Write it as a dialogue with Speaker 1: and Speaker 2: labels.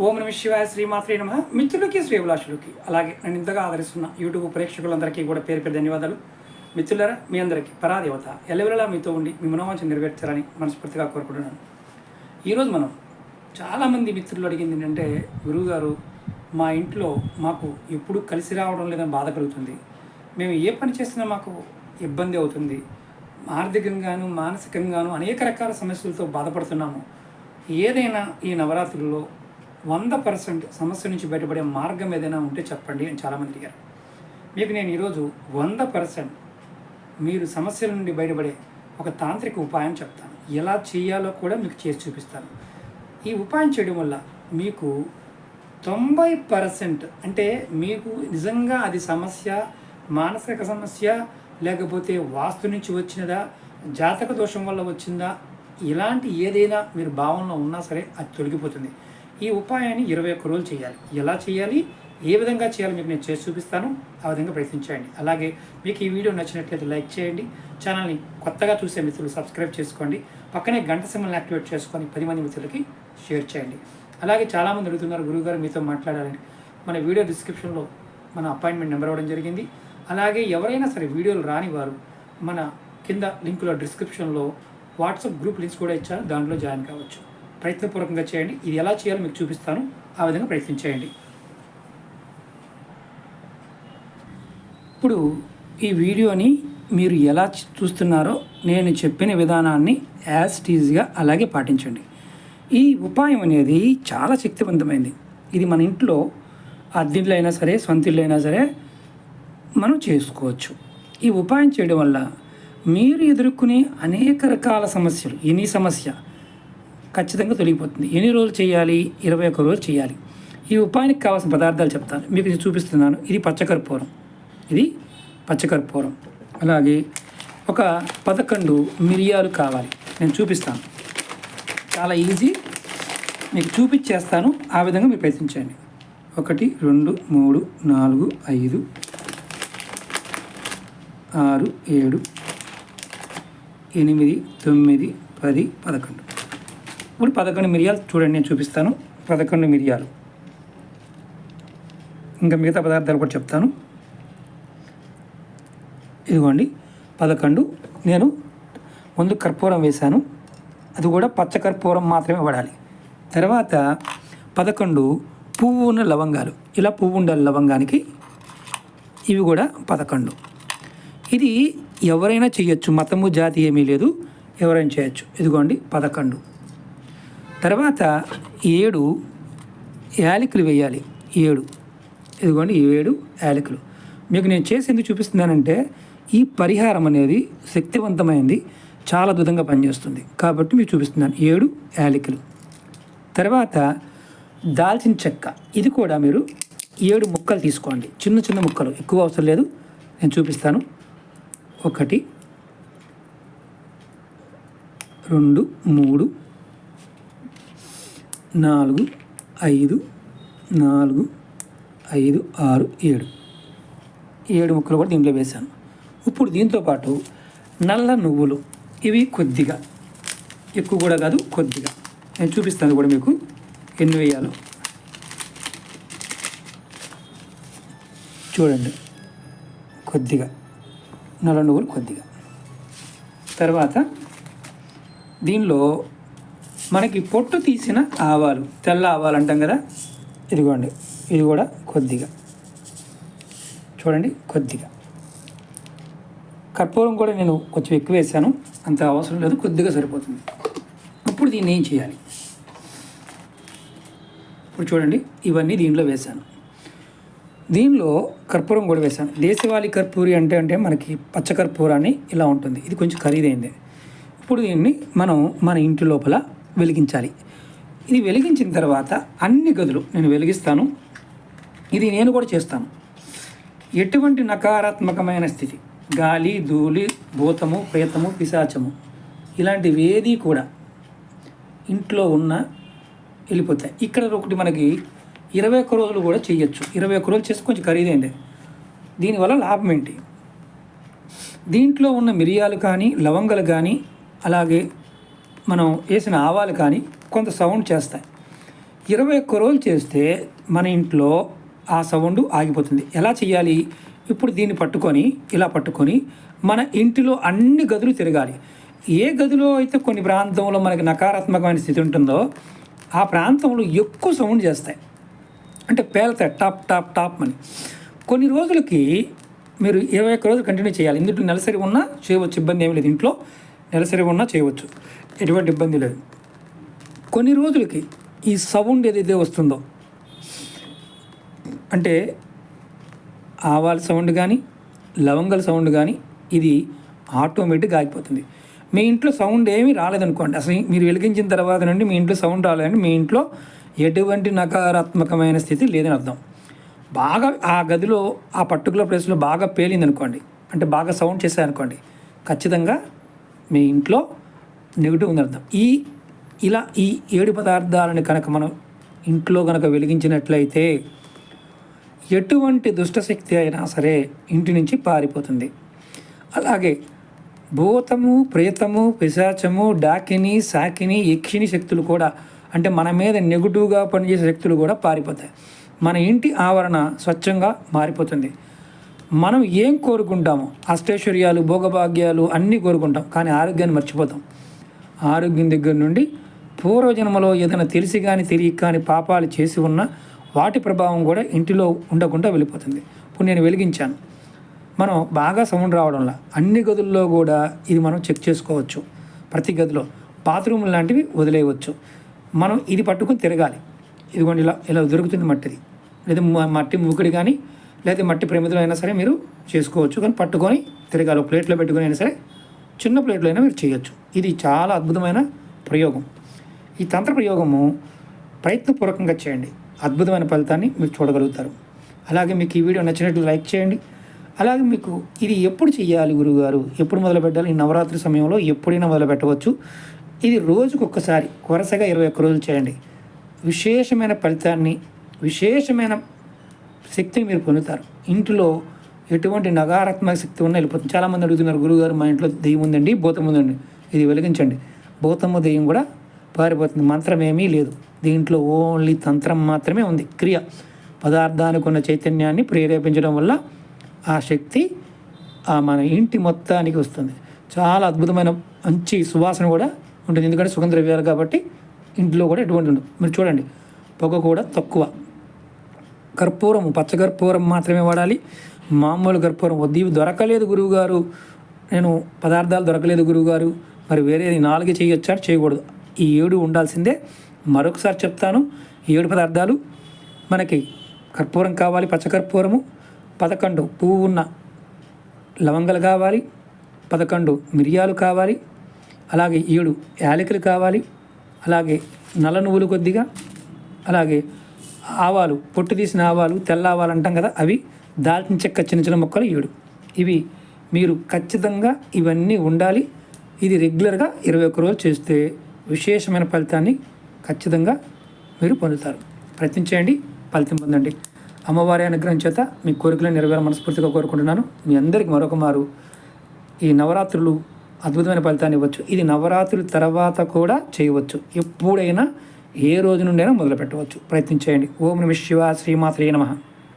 Speaker 1: ఓం నమ శివాయ శ్రీమాత్రే నమ. మిత్రులకి శ్రీభిలాషులకి అలాగే నన్ను ఇంతగా ఆదరిస్తున్న యూట్యూబ్ ప్రేక్షకులందరికీ కూడా పేరు పేరు ధన్యవాదాలు. మిత్రులరా మీ అందరికీ పరాదేవత ఎల్లవెల్లలా మీతో ఉండి మీ మనోవాంఛ నెరవేర్చాలని మనస్ఫూర్తిగా కోరుకుంటున్నాను. ఈరోజు మనం చాలామంది మిత్రులు అడిగింది ఏంటంటే గురువుగారు మా ఇంట్లో మాకు ఎప్పుడు కలిసి రావడం లేదని బాధ కలుగుతుంది. మేము ఏ పని చేసినా మాకు ఇబ్బంది అవుతుంది. ఆర్థికంగాను మానసికంగాను అనేక రకాల సమస్యలతో బాధపడుతున్నాము. ఏదైనా ఈ నవరాత్రుల్లో వంద పర్సెంట్ సమస్య నుంచి బయటపడే మార్గం ఏదైనా ఉంటే చెప్పండి అని చాలామంది అడిగారు. మీకు నేను ఈరోజు వంద పర్సెంట్ మీరు సమస్యల నుండి బయటపడే ఒక తాంత్రిక ఉపాయం చెప్తాను. ఎలా చేయాలో కూడా మీకు చేసి చూపిస్తాను. ఈ ఉపాయం చేయడం వల్ల మీకు తొంభై పర్సెంట్ అంటే మీకు నిజంగా అది సమస్య మానసిక సమస్య లేకపోతే వాస్తు నుంచి వచ్చినదా జాతక దోషం వల్ల వచ్చిందా ఇలాంటి ఏదైనా మీరు భావనలో ఉన్నా సరే అది తొలగిపోతుంది. ఈ ఉపాయాన్ని ఇరవై ఒక్క రోజులు చేయాలి. ఎలా చేయాలి? ఏ విధంగా చేయాలో మీకు నేను చేసి చూపిస్తాను. ఆ విధంగా ప్రయత్నించండి. అలాగే మీకు ఈ వీడియో నచ్చినట్లయితే లైక్ చేయండి. ఛానల్ని కొత్తగా చూసే మిత్రులు సబ్స్క్రైబ్ చేసుకోండి. పక్కనే గంట సింబల్ని యాక్టివేట్ చేసుకొని పది మంది మిత్రులకి షేర్ చేయండి. అలాగే చాలామంది అడుగుతున్నారు గురువుగారు మీతో మాట్లాడాలని. మన వీడియో డిస్క్రిప్షన్లో మన అపాయింట్మెంట్ నెంబర్ ఇవ్వడం జరిగింది. అలాగే ఎవరైనా సరే వీడియోలు రాని వారు మన కింద లింకులో డిస్క్రిప్షన్లో వాట్సాప్ గ్రూప్ లింక్స్ కూడా ఇచ్చారు. దాంట్లో జాయిన్ కావచ్చు. ప్రయత్నపూర్వకంగా చేయండి. ఇది ఎలా చేయాలో మీకు చూపిస్తాను. ఆ విధంగా ప్రయత్నించేయండి ఇప్పుడు ఈ వీడియోని మీరు ఎలా చూస్తున్నారో నేను చెప్పిన విధానాన్ని యాజ్ టీజ్గా అలాగే పాటించండి. ఈ ఉపాయం అనేది చాలా శక్తివంతమైంది. ఇది మన ఇంట్లో అద్దెంట్లో అయినా సరే సొంత అయినా సరే మనం చేసుకోవచ్చు. ఈ ఉపాయం చేయడం వల్ల మీరు ఎదుర్కొనే అనేక రకాల సమస్యలు ఎనీ సమస్య ఖచ్చితంగా తొలగిపోతుంది. ఎన్ని రోజులు చేయాలి? ఇరవై ఒక్క రోజులు చేయాలి. ఈ ఉపాయానికి కావాల్సిన పదార్థాలు చెప్తాను. మీకు చూపిస్తున్నాను. ఇది పచ్చకర్పూరం. ఇది పచ్చకర్పూరం. అలాగే ఒక పదకొండు మిరియాలు కావాలి. నేను చూపిస్తాను. చాలా ఈజీ. మీకు చూపించేస్తాను. ఆ విధంగా మీరు ప్రయత్నించండి. ఒకటి రెండు మూడు నాలుగు ఐదు ఆరు ఏడు ఎనిమిది తొమ్మిది పది పదకొండు. ఇప్పుడు పదకొండు మిరియాలు చూడండి నేను చూపిస్తాను. పదకొండు మిరియాలు. ఇంకా మిగతా పదార్థాలు కూడా చెప్తాను. ఇదిగోండి పదకొండు. నేను ముందు కర్పూరం వేశాను. అది కూడా పచ్చ కర్పూరం మాత్రమే వాడాలి తర్వాత పదకొండు పువ్వు ఉన్న లవంగాలు. ఇలా పువ్వు ఉండాలి లవంగానికి ఇవి కూడా పదకొండు. ఇది ఎవరైనా చేయొచ్చు. మతము జాతి ఏమీ లేదు. ఎవరైనా చేయొచ్చు. ఇదిగోండి పదకొండు. తర్వాత ఏడు యాలకులు వేయాలి. ఏడు. ఇదిగోండి ఏడు యాలకులు మీకు నేను చేసి ఎందుకు చూపిస్తున్నానంటే ఈ పరిహారం అనేది శక్తివంతమైంది చాలా అద్భుతంగా పనిచేస్తుంది. కాబట్టి మీకు చూపిస్తున్నాను ఏడు యాలకులు తర్వాత దాల్చిన చెక్క. ఇది కూడా మీరు ఏడు ముక్కలు తీసుకోండి. చిన్న చిన్న ముక్కలు ఎక్కువ అవసరం లేదు. నేను చూపిస్తాను. ఒకటి రెండు మూడు నాలుగు ఐదు నాలుగు ఐదు ఆరు ఏడు. ఏడు ముక్కలు కూడా దీంట్లో వేశాను. ఇప్పుడు దీంతో పాటు నల్ల నువ్వులు ఇవి కొద్దిగా. ఎక్కువ కూడా కాదు కొద్దిగా. నేను చూపిస్తాను కూడా మీకు ఎన్ని వేయాలో. చూడండి. కొద్దిగా. నల్ల నువ్వులు కొద్దిగా. తర్వాత దీనిలో మనకి పొట్టు తీసిన ఆవాలు తెల్ల ఆవాలు అంటాం కదా? ఇదిగోండి ఇది కూడా కొద్దిగా. చూడండి కొద్దిగా. కర్పూరం కూడా నేను కొంచెం ఎక్కువ వేసాను. అంత అవసరం లేదు కొద్దిగా సరిపోతుంది. ఇప్పుడు దీన్ని ఏం చేయాలి? ఇప్పుడు చూడండి ఇవన్నీ దీంట్లో వేసాను. దీనిలో కర్పూరం కూడా వేసాను. దేశవాళీ కర్పూరి అంటే అంటే మనకి పచ్చ కర్పూరాన్ని ఇలా ఉంటుంది. ఇది కొంచెం ఖరీదైంది. ఇప్పుడు దీన్ని మనం మన ఇంటి లోపల వెలిగించాలి. ఇది వెలిగించిన తర్వాత అన్ని గదులు నేను వెలిగిస్తాను. ఇది నేను కూడా చేస్తాను. ఎటువంటి నకారాత్మకమైన స్థితి? గాలి ధూళి భూతము ప్రేతము పిశాచము ఇలాంటివి ఏది కూడా ఇంట్లో ఉన్న వెళ్ళిపోతాయి. ఇక్కడ ఒకటి మనకి ఇరవై ఒక్క రోజులు కూడా చేయొచ్చు. ఇరవై ఒక్క రోజులు చేసి కొంచెం ఖరీదైంది దీనివల్ల లాభం ఏంటి? దీంట్లో ఉన్న మిరియాలు కానీ లవంగలు కానీ అలాగే మనం వేసిన ఆవాలు కానీ కొంత సౌండ్ చేస్తాయి. ఇరవై ఒక్క రోజులు చేస్తే మన ఇంట్లో ఆ సౌండ్ ఆగిపోతుంది. ఎలా చేయాలి? ఇప్పుడు దీన్ని పట్టుకొని ఇలా పట్టుకొని మన ఇంటిలో అన్ని గదులు తిరగాలి. ఏ గదిలో అయితే కొన్ని ప్రాంతంలో మనకి నకారాత్మకమైన స్థితి ఉంటుందో ఆ ప్రాంతంలో ఎక్కువ సౌండ్ చేస్తాయి. అంటే పేలుతాయి. టాప్ టాప్ టాప్ అని. కొన్ని రోజులకి మీరు ఇరవై ఒక్క రోజులు కంటిన్యూ చేయాలి. ఇందులో నెలసరి ఉన్నా చేయవచ్చు. ఇబ్బంది ఏమి లేదు. ఇంట్లో నెలసరి ఉన్నా చేయవచ్చు. ఎటువంటి ఇబ్బంది లేదు. కొన్ని రోజులకి ఈ సౌండ్ ఏదైతే వస్తుందో అంటే ఆవాల సౌండ్ కానీ లవంగల సౌండ్ కానీ ఇది ఆటోమేటిక్గా ఆగిపోతుంది. మీ ఇంట్లో సౌండ్ ఏమీ రాలేదనుకోండి అసలు మీరు వెలిగించిన తర్వాత నుండి మీ ఇంట్లో సౌండ్ రాలేదండి మీ ఇంట్లో ఎటువంటి నకారాత్మకమైన స్థితి లేదని అర్థం. బాగా ఆ గదిలో ఆ పర్టికులర్ ప్లేస్లో బాగా పేలింది అనుకోండి అంటే బాగా సౌండ్ చేశారనుకోండి ఖచ్చితంగా మీ ఇంట్లో నెగిటివ్ ఉందని అర్థం. ఈ ఇలా ఈ ఏడు పదార్థాలను కనుక మనం ఇంట్లో కనుక వెలిగించినట్లయితే ఎటువంటి దుష్టశక్తి అయినా సరే ఇంటి నుంచి పారిపోతుంది. అలాగే భూతము ప్రేతము పిశాచము డాకిని సాకిని యక్షిని శక్తులు కూడా అంటే మన మీద నెగిటివ్గా పనిచేసే శక్తులు కూడా పారిపోతాయి. మన ఇంటి ఆవరణ స్వచ్ఛంగా మారిపోతుంది. మనం ఏం కోరుకుంటామో అష్టైశ్వర్యాలు భోగభాగ్యాలు అన్నీ కోరుకుంటాం. కానీ ఆరోగ్యాన్ని మర్చిపోతాం. ఆరోగ్యం దగ్గర నుండి పూర్వజన్మలో ఏదైనా తెలిసి కానీ తెలియక కానీ పాపాలు చేసి ఉన్న వాటి ప్రభావం కూడా ఇంటిలో ఉండకుండా వెళ్ళిపోతుంది. ఇప్పుడు నేను వెలిగించాను. మనం బాగా సౌండ్ రావడంలో అన్ని గదుల్లో కూడా ఇది మనం చెక్ చేసుకోవచ్చు. ప్రతి గదిలో బాత్రూమ్ లాంటివి వదిలేయవచ్చు. మనం ఇది పట్టుకుని తిరగాలి. ఇదిగోండి ఇలా ఇలా దొరుకుతుంది మట్టిది. లేదా మట్టి మూకుడి కానీ లేదా మట్టి ప్రమిదలో అయినా సరే మీరు చేసుకోవచ్చు. కానీ పట్టుకొని తిరగాలి. ప్లేట్లో పెట్టుకొని అయినా సరే చిన్న ప్లేట్లో అయినా మీరు చేయొచ్చు. ఇది చాలా అద్భుతమైన ప్రయోగం. ఈ తంత్ర ప్రయోగము ప్రయత్నపూర్వకంగా చేయండి. అద్భుతమైన ఫలితాన్ని మీరు చూడగలుగుతారు. అలాగే మీకు ఈ వీడియో నచ్చినట్లు లైక్ చేయండి. అలాగే మీకు ఇది ఎప్పుడు చేయాలి గురుగారు ఎప్పుడు మొదలు పెట్టాలి? ఈ నవరాత్రి సమయంలో ఎప్పుడైనా మొదలు పెట్టవచ్చు. ఇది రోజుకు ఒక్కసారి వరుసగా ఇరవై ఒక్క రోజులు చేయండి. విశేషమైన ఫలితాన్ని విశేషమైన శక్తిని మీరు పొందుతారు. ఇంట్లో ఎటువంటి నకారాత్మక శక్తి ఉన్నా వెళ్ళిపోతుంది. చాలామంది అడుగుతున్నారు గురువుగారు మా ఇంట్లో దెయ్యం ఉందండి భూతం ఉందండి. ఇది వెలిగించండి. భూతము దెయ్యం కూడా పారిపోతుంది. మంత్రం ఏమీ లేదు. దీంట్లో ఓన్లీ తంత్రం మాత్రమే ఉంది. క్రియ. పదార్థానికి ఉన్న చైతన్యాన్ని ప్రేరేపించడం వల్ల ఆ శక్తి ఆ మన ఇంటి మొత్తానికి వస్తుంది. చాలా అద్భుతమైన మంచి సువాసన కూడా ఉంటుంది. ఎందుకంటే సుగంధ ద్రవ్యాలు కాబట్టి ఇంట్లో కూడా ఎటువంటి ఉండదు. మీరు చూడండి పొగ కూడా తక్కువ. కర్పూరం పచ్చకర్పూరం మాత్రమే వాడాలి. మామూలు కర్పూరం వద్దు ఇవి దొరకలేదు గురువుగారు. నేను పదార్థాలు దొరకలేదు గురువుగారు. మరి వేరే నాలుగే చేయొచ్చా? చేయకూడదు. ఈ ఏడు ఉండాల్సిందే. మరొకసారి చెప్తాను. ఏడు పదార్థాలు మనకి కర్పూరం కావాలి పచ్చకర్పూరము. పదకొండు పువ్వు ఉన్న లవంగలు కావాలి. పదకొండు మిరియాలు కావాలి. అలాగే ఏడు యాలకులు కావాలి. అలాగే నల్ల నువ్వులు కొద్దిగా. అలాగే ఆవాలు పొట్టు తీసిన ఆవాలు తెల్ల ఆవాలు అంటాం కదా అవి. దాల్చిన చెక్క చిన్న చిన్న మొక్కలు ఏడు ఇవి మీరు ఖచ్చితంగా ఇవన్నీ ఉండాలి. ఇది రెగ్యులర్గా ఇరవై ఒక్క రోజులు చేస్తే విశేషమైన ఫలితాన్ని ఖచ్చితంగా మీరు పొందుతారు. ప్రయత్నించేయండి ఫలితం పొందండి. అమ్మవారి అనుగ్రహం చేత మీ కోరికలను నెరవేర మనస్ఫూర్తిగా కోరుకుంటున్నాను. మీ అందరికీ మరొక మారు ఈ నవరాత్రులు అద్భుతమైన ఫలితాన్ని ఇవ్వచ్చు. ఇది నవరాత్రుల తర్వాత కూడా చేయవచ్చు. ఎప్పుడైనా ఏ రోజు నుండైనా మొదలు పెట్టవచ్చు ప్రయత్నించేయండి ఓం నమ శివ శ్రీమాత్రే నమః.